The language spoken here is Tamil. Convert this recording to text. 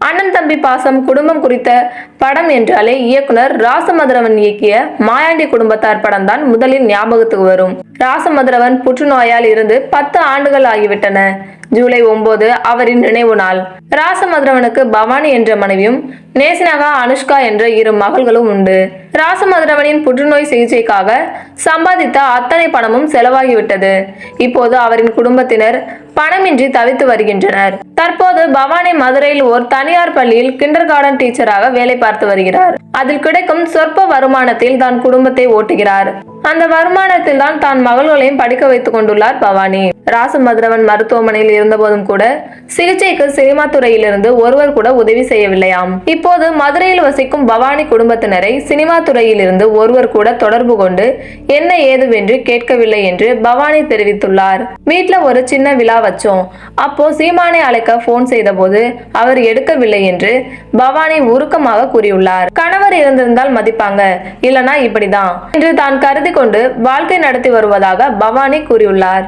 அண்ணன் தம்பி பாசம் குடும்பம் குறித்த படம் என்றாலே இயக்குனர் ராசமதுரவன் இயக்கிய மாயாண்டி குடும்பத்தார் படம் தான் முதலில் ஞாபகத்துக்கு வரும். ராசமதுரவன் புற்றுநோயால் இருந்து பத்து ஆண்டுகள் ஆகிவிட்டன. ஜூலை ஒன்பது அவரின் நினைவு நாள். ராசமதுரவனுக்கு பவானி என்ற மனைவியும் நேசினகா அனுஷ்கா என்ற இரு மகள்களும் உண்டு. ராசமதுரவனின் புற்றுநோய் சிகிச்சைக்காக சம்பாதித்த அத்தனை பணமும் செலவாகிவிட்டது. இப்போது அவரின் குடும்பத்தினர் பணமின்றி தவித்து வருகின்றனர். தற்போது தற்போது பவானி மதுரையில் ஒரு தனியார் பள்ளியில் கிண்டர் கார்டன் டீச்சராக வேலை பார்த்து வருகிறார். அதில் கிடைக்கும் சொற்ப வருமானத்தில் தான் குடும்பத்தை ஓட்டுகிறார். அந்த வருமானத்தில் தான் தான் மகள்களையும் படிக்க வைத்துக் கொண்டுள்ளார் பவானி. ராசமதுரவன் மருத்துவமனையில் இருந்தபோதும் கூட சிகிச்சைக்கு சினிமா துறையிலிருந்து ஒருவர் கூட உதவி செய்யவில்லையாம். இப்போது மதுரையில் வசிக்கும் பவானி குடும்பத்தினரை சினிமா துறையிலிருந்து ஒருவர் கூட தொடர்பு கொண்டு என்ன ஏதுவென்று கேட்கவில்லை என்று பவானி தெரிவித்துள்ளார். வீட்டுல ஒரு சின்ன விழா வச்சோம். அப்போ சீமானை அழைக்க போன் செய்தபோது அவர் எடுக்கவில்லை என்று பவானி உருக்கமாக கூறியுள்ளார். கணவர் இருந்திருந்தால் மதிப்பாங்க. இல்லனா இப்படிதான். என்று தான் கருதி கொண்டு வாழ்க்கை நடத்தி வருவதாக பவானி கூறியுள்ளார்.